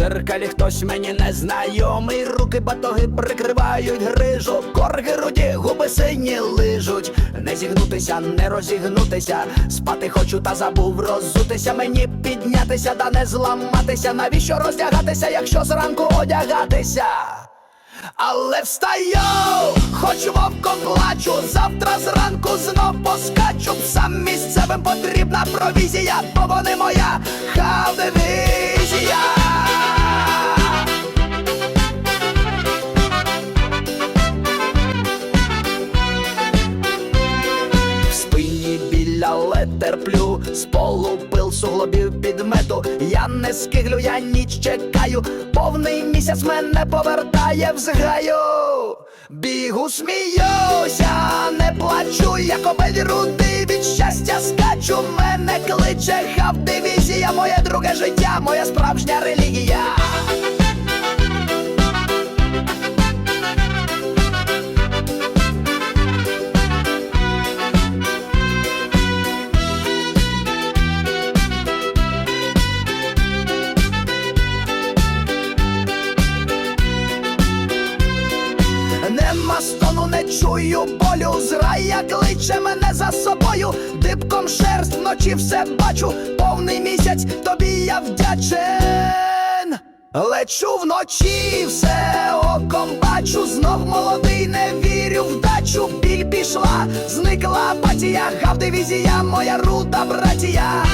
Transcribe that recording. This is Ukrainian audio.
дзеркалі хтось мені незнайомий. Руки батоги прикривають грижу, корги руді, губи сині лижуть. Не зігнутися, не розігнутися. Спати хочу, та забув роззутися. Мені піднятися, та не зламатися. Навіщо роздягатися, якщо зранку одягатися? Але встаю, хоч вовком плачу, завтра зранку знов поскачу. Псам місцевим потрібна провізія, бо вони моя хавдивізія біля терплю, з полу пил суглобів підмету. Я не скиглю, я ніч чекаю, повний місяць мене повертає в зграю. Бігу, сміюся, не плачу, як обель руди від щастя скачу. Мене кличе хаб дивізія, моє друге життя, моя справжня релігія. Чую болю. Зрая кличе мене за собою. Дибком шерсть вночі все бачу. Повний місяць тобі я вдячен. Лечу вночі, все оком бачу. Знов молодий, не вірю в дачу. Біль пішла, зникла апатія, гав дивізія, моя руда братія.